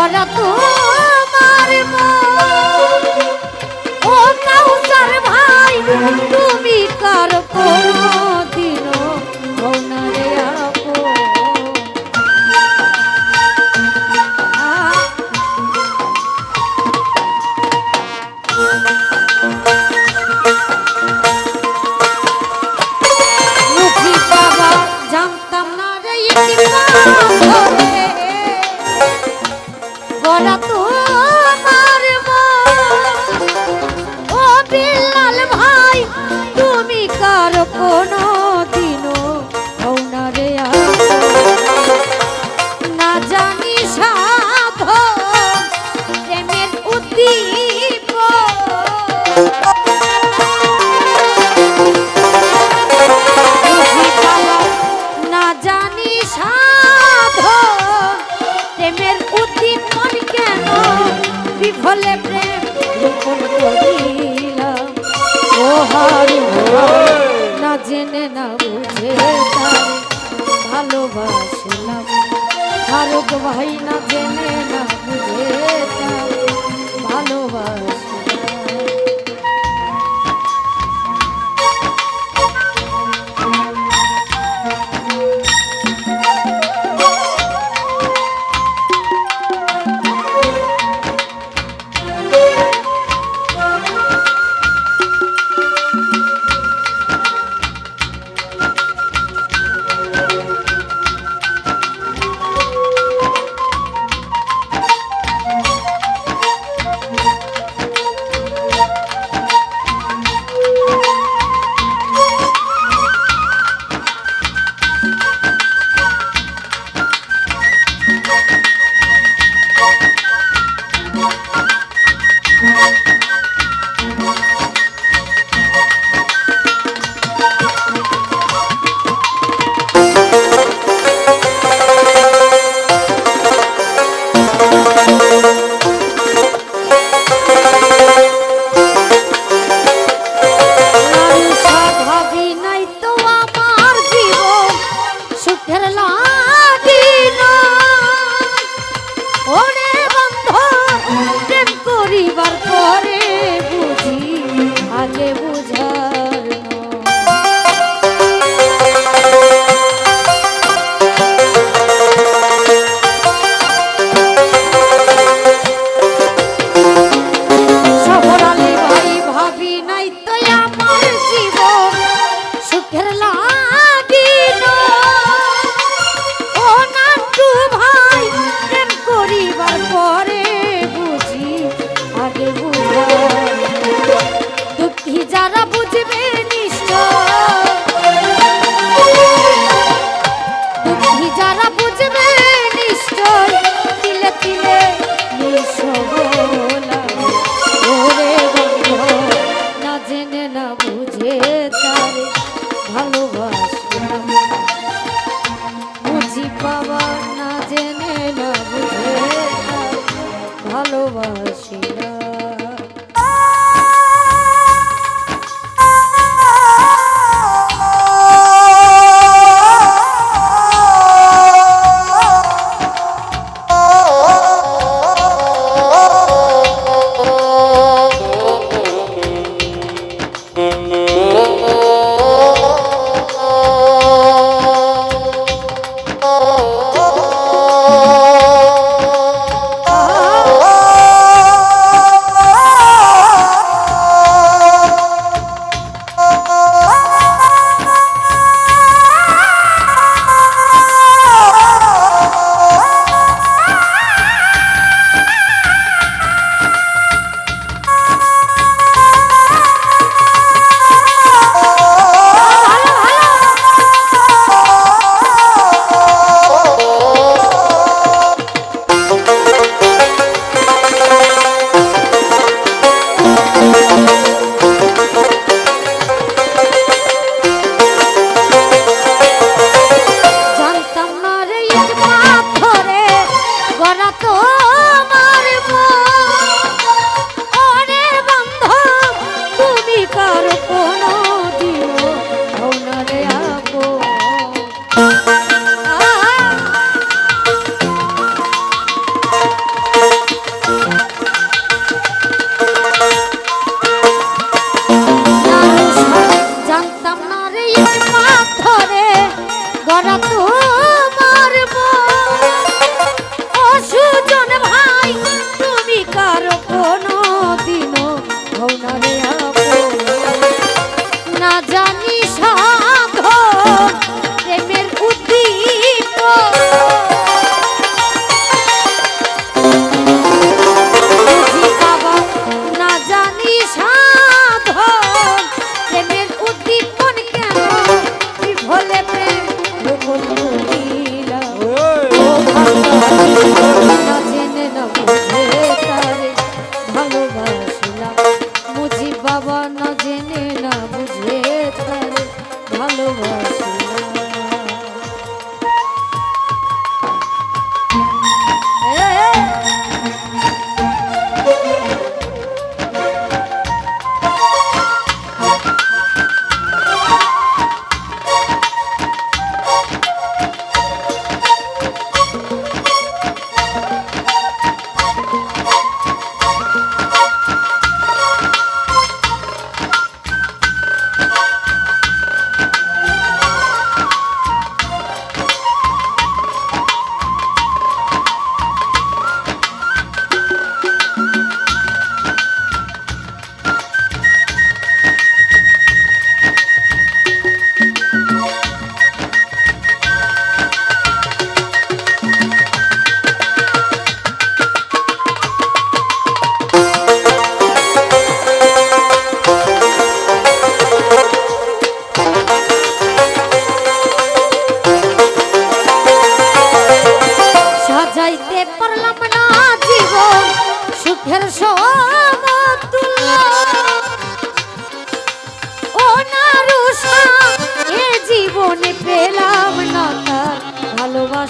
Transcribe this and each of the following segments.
ওরা তো। সাধন প্রেমের উদ্দীপ। না জানি সাধন প্রেমের উদ্দীপন কেন বিফলে না জেনে না বুঝে তার ফারুক ভাই না জেনে না বুঝে ভালোবাস তারে ভালোবাস।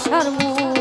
ভালোবাসার মূল্য